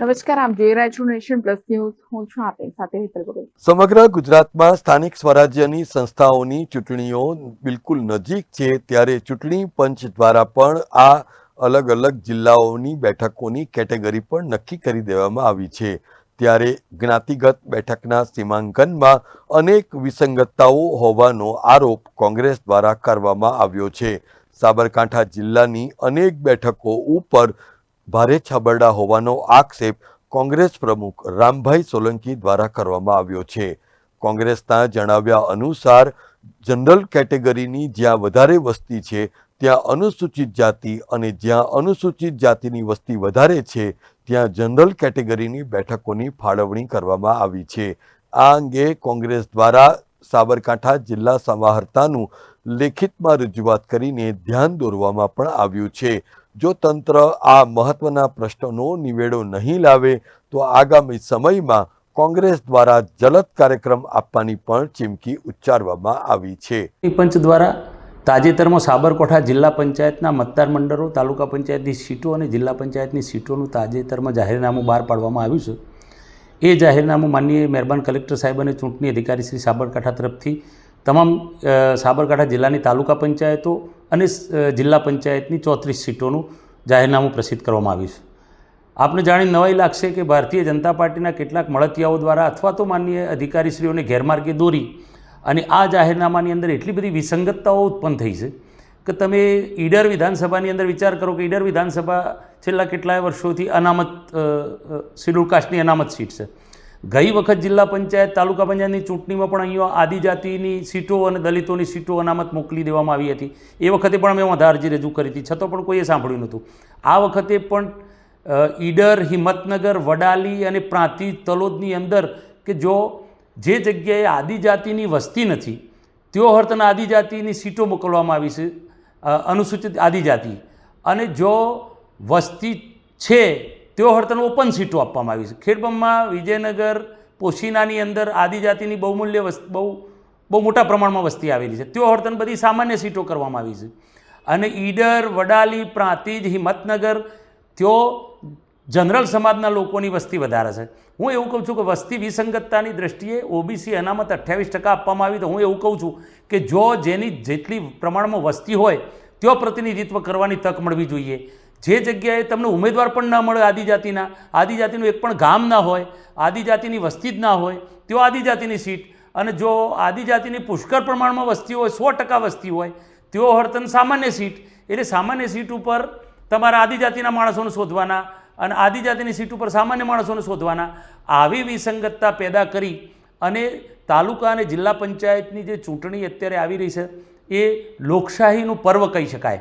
નમસ્કાર આપ જોઈ રહ્યા છો નેશન પ્લસ ન્યૂઝ. હું છું આપની સાથે હેતલ ભગત સમગ્ર ગુજરાતમાં સ્થાનિક સ્વરાજ્યની સંસ્થાઓની ચૂંટણીઓ બિલકુલ નજીક છે ત્યારે ચૂંટણી પંચ દ્વારા પણ આ અલગ અલગ જિલ્લાઓની બેઠકોની કેટેગરી પણ નક્કી કરી દેવામાં આવી છે. ત્યારે જ્ઞાતિગત બેઠકના સીમાંકનમાં અનેક વિસંગતતાઓ હોવાનો આરોપ કોંગ્રેસ દ્વારા કરવામાં આવ્યો છે. સાબરકાંઠા જિલ્લાની અનેક બેઠકો ઉપર ભારે છબરડા હોવાનો આક્ષેપ કોંગ્રેસ પ્રમુખ રામભાઈ સોલંકી દ્વારા કરવામાં આવ્યો છે. કોંગ્રેસના જણાવ્યા અનુસાર, જનરલ કેટેગરીની જ્યાં વધારે વસ્તી છે, ત્યાં અનુસૂચિત જાતિ અને જ્યાં અનુસૂચિત જાતિની વસ્તી વધારે છે, ત્યાં જનરલ કેટેગરીની બેઠકોની ફાળવણી કરવામાં આવી છે. આ અંગે કોંગ્રેસ દ્વારા સાબરકાંઠા જિલ્લા સમાહર્તાનું લેખિતમાં રજૂઆત કરીને ધ્યાન દોરવામાં પણ આવ્યું છે. જો તંત્ર આ મહત્વના પ્રશ્નોનો નિવેડો નહીં લાવે, તો આગામી સમયમાં કોંગ્રેસ દ્વારા જલદ કાર્યક્રમ આપવાની પણ ચીમકી ઉચ્ચારવામાં આવી છે. પંચ દ્વારા તાજેતરમાં સાબરકાંઠા જિલ્લા પંચાયતના મતદાર મંડળો, તાલુકા પંચાયતની સીટો અને જિલ્લા પંચાયતની સીટોનું તાજેતરમાં જાહેરનામું બહાર પાડવામાં આવ્યું છે. એ જાહેરનામું માનનીય મહેરબાન કલેક્ટર સાહેબ અને ચૂંટણી અધિકારી શ્રી સાબરકાંઠા તરફથી તમામ સાબરકાંઠા જિલ્લાની તાલુકા પંચાયતો અને જિલ્લા પંચાયતની ચોત્રીસ સીટોનું જાહેરનામું પ્રસિદ્ધ કરવામાં આવ્યું છે. આપને જાણી નવાઈ લાગશે કે ભારતીય જનતા પાર્ટીના કેટલાક મળતિયાઓ દ્વારા અથવા તો માનનીય અધિકારીશ્રીઓને ગેરમાર્ગે દોરી અને આ જાહેરનામાની અંદર એટલી બધી વિસંગતતાઓ ઉત્પન્ન થઈ છે કે તમે ઈડર વિધાનસભાની અંદર વિચાર કરો કે ઈડર વિધાનસભા છેલ્લા કેટલાય વર્ષોથી અનામત શિડ્યુલ કાસ્ટની અનામત સીટ છે. ગઈ વખત જિલ્લા પંચાયત તાલુકા પંચાયતની ચૂંટણીમાં પણ અહીંયા આદિજાતિની સીટો અને દલિતોની સીટો અનામત મોકલી દેવામાં આવી હતી. એ વખતે પણ અમે વધારે અરજી રજૂ કરી હતી. છતાં પણ કોઈએ સાંભળ્યું નહોતું. આ વખતે પણ ઈડર, હિંમતનગર, વડાલી અને પ્રાંતિજ તલોદની અંદર કે જો જે જગ્યાએ આદિજાતિની વસ્તી નથી, તેઓ હર્તન આદિજાતિની સીટો મોકલવામાં આવી છે અનુસૂચિત આદિજાતિ. અને જો વસ્તી છે તેઓ હર્તન ઓપન સીટો આપવામાં આવી છે. ખેડબ્રહ્મા, વિજયનગર, પોશીનાની અંદર આદિજાતિની બહુમૂલ્ય બહુ બહુ મોટા પ્રમાણમાં વસ્તી આવેલી છે. તેઓ હર્તન બધી સામાન્ય સીટો કરવામાં આવી છે. અને ઈડર, વડાલી, પ્રાંતિજ, હિંમતનગર, તેઓ જનરલ સમાજના લોકોની વસ્તી વધારે છે. હું એવું કહું છું કે વસ્તી વિસંગતતાની દ્રષ્ટિએ ઓબીસી અનામત અઠ્યાવીસ ટકા આપવામાં આવી તો હું એવું કહું છું કે જો જેની જેટલી પ્રમાણમાં વસ્તી હોય, તેઓ પ્રતિનિધિત્વ કરવાની તક મળવી જોઈએ. જે જગ્યાએ તમને ઉમેદવાર પણ ના મળે આદિજાતિના, આદિજાતિનું એક પણ ગામ ના હોય, આદિજાતિની વસ્તી જ ના હોય તેઓ આદિજાતિની સીટ. અને જો આદિજાતિની પુષ્કળ પ્રમાણમાં વસ્તી હોય, સો ટકા વસ્તી હોય તેઓ હર્તન સામાન્ય સીટ. એટલે સામાન્ય સીટ ઉપર તમારા આદિજાતિના માણસોને શોધવાના અને આદિજાતિની સીટ ઉપર સામાન્ય માણસોને શોધવાના. આવી વિસંગતતા પેદા કરી અને તાલુકા અને જિલ્લા પંચાયતની જે ચૂંટણી અત્યારે આવી રહી છે, એ લોકશાહીનું પર્વ કહી શકાય.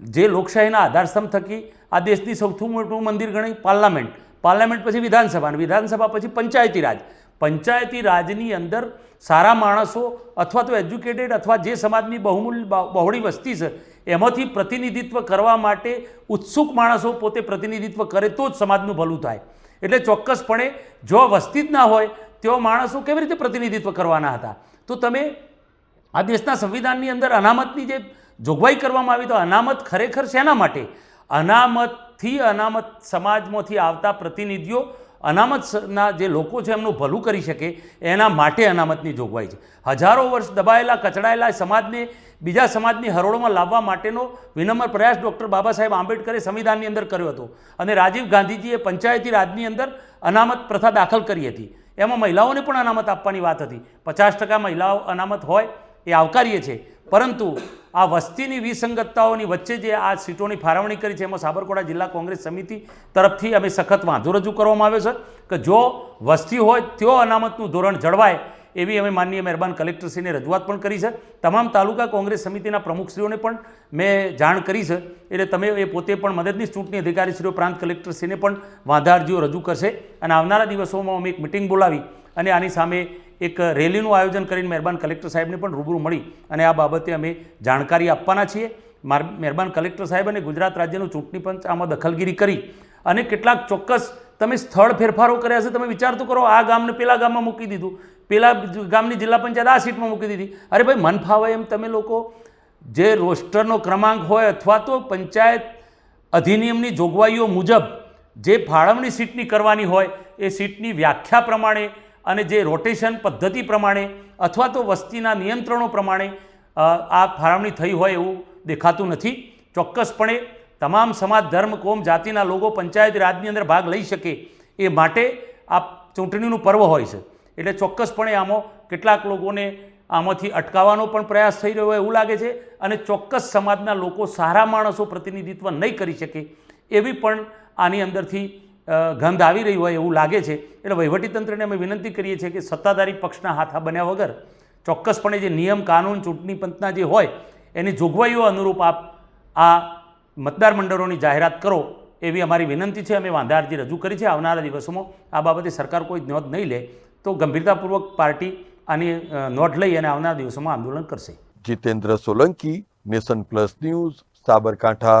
જે લોકશાહીના આધારસ્તંભ થકી આ દેશની સૌથી મોટું મંદિર ગણાય પાર્લામેન્ટ. પાર્લામેન્ટ પછી વિધાનસભા અને વિધાનસભા પછી પંચાયતી રાજ. પંચાયતી રાજની અંદર સારા માણસો અથવા તો એજ્યુકેટેડ અથવા જે સમાજની બહુમૂલ્ય બહુ- બહોળી વસ્તી છે, એમાંથી પ્રતિનિધિત્વ કરવા માટે ઉત્સુક માણસો પોતે પ્રતિનિધિત્વ કરે તો જ સમાજનું ભલું થાય. એટલે ચોક્કસપણે જો વસ્તી જ ના હોય, તેઓ માણસો કેવી રીતે પ્રતિનિધિત્વ કરવાના હતા? તો તમે આ દેશના સંવિધાનની અંદર અનામતની જે જોગવાઈ કરવામાં આવી તો અનામત ખરેખર શેના માટે? અનામતથી અનામત સમાજમાંથી આવતા પ્રતિનિધિઓ, અનામતના જે લોકો છે એમનું ભલું કરી શકે, એના માટે અનામતની જોગવાઈ છે. હજારો વર્ષ દબાયેલા, કચડાયેલા સમાજને, બીજા સમાજની હરોળમાં લાવવા માટેનો વિનમ્ર પ્રયાસ ડૉક્ટર બાબા સાહેબ આંબેડકરે સંવિધાનની અંદર કર્યો હતો. અને રાજીવ ગાંધીજીએ પંચાયતી રાજની અંદર અનામત પ્રથા દાખલ કરી હતી. એમાં મહિલાઓને પણ અનામત આપવાની વાત હતી. પચાસ ટકા મહિલાઓ અનામત હોય એ આવકારીએ છે. પરંતુ આ વસ્તીની વિસંગતતાઓની વચ્ચે જે આ સીટોની ફાળવણી કરી છે, એમાં સાબરકોડા જિલ્લા કોંગ્રેસ સમિતિ તરફથી અમે સખત વાંધો રજૂ કરવામાં આવ્યો છે કે જો વસ્તી હોય તેઓ અનામતનું ધોરણ જળવાય એવી અમે માનનીય મહેરબાન કલેક્ટરશ્રીને રજૂઆત પણ કરી છે. તમામ તાલુકા કોંગ્રેસ સમિતિના પ્રમુખશ્રીઓને પણ મેં જાણ કરી છે. એટલે તમે એ પોતે પણ મદદનીશ ચૂંટણી અધિકારીશ્રીઓ, પ્રાંત કલેક્ટરશ્રીને પણ વાંધા અરજીઓ રજૂ કરશે. અને આવનારા દિવસોમાં અમે એક મિટિંગ બોલાવી અને આની સામે એક રેલીનું આયોજન કરીને મહેરબાન કલેક્ટર સાહેબને પણ રૂબરૂ મળી અને આ બાબતે અમે જાણકારી આપવાના છીએ. માર, મહેરબાન કલેક્ટર સાહેબ અને ગુજરાત રાજ્યનું ચૂંટણી પંચ આમાં દખલગીરી કરી અને કેટલાક ચોક્કસ તમે સ્થળ ફેરફારો કર્યા છે, તમે વિચાર તો કરો, આ ગામને પેલા ગામમાં મૂકી દીધું, પેલા ગામની જિલ્લા પંચાયત આ સીટમાં મૂકી દીધી. અરે ભાઈ, મન ફાવે એમ તમે લોકો જે રોસ્ટરનો ક્રમાંક હોય અથવા તો પંચાયત અધિનિયમની જોગવાઈઓ મુજબ જે ફાળવણી સીટની કરવાની હોય, એ સીટની વ્યાખ્યા પ્રમાણે અને જે રોટેશન પદ્ધતિ પ્રમાણે અથવા તો વસ્તીના નિયંત્રણો પ્રમાણે આ ફાળવણી થઈ હોય એવું દેખાતું નથી. ચોક્કસપણે તમામ સમાજ, ધર્મ, કોમ, જાતિના લોકો પંચાયત રાજની અંદર ભાગ લઈ શકે એ માટે આ ચૂંટણીનું પર્વ હોય છે. એટલે ચોક્કસપણે આમાં કેટલાક લોકોને આમાંથી અટકાવવાનો પણ પ્રયાસ થઈ રહ્યો હોય એવું લાગે છે અને ચોક્કસ સમાજના લોકો સારા માણસો પ્રતિનિધિત્વ નહીં કરી શકે એવી પણ આની અંદરથી ગંધ આવી રહી હોય એવું લાગે છે. એટલે વહીવટીતંત્રને અમે વિનંતી કરીએ છીએ કે સત્તાધારી પક્ષના હાથા બન્યા વગર ચોક્કસપણે જે નિયમ, કાનૂન, ચૂંટણી પંચના જે હોય, એની જોગવાઈઓ અનુરૂપ આપ આ મતદાર મંડળોની જાહેરાત કરો એવી અમારી વિનંતી છે. અમે વાંધા અરજી રજૂ કરી છે. આવનારા દિવસોમાં આ બાબતે સરકાર કોઈ નોંધ નહીં લે તો ગંભીરતાપૂર્વક પાર્ટી આની નોંધ લઈ અને આવનારા દિવસોમાં આંદોલન કરશે. Jitendra Solanki, nation plus news, Sabarkantha.